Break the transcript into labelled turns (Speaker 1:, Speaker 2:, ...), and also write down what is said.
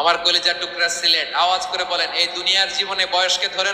Speaker 1: আমার কলিজার টুকরা সিলেট। আওয়াজ করে বলেন এই দুনিয়ার জীবনে বয়সকে ধরে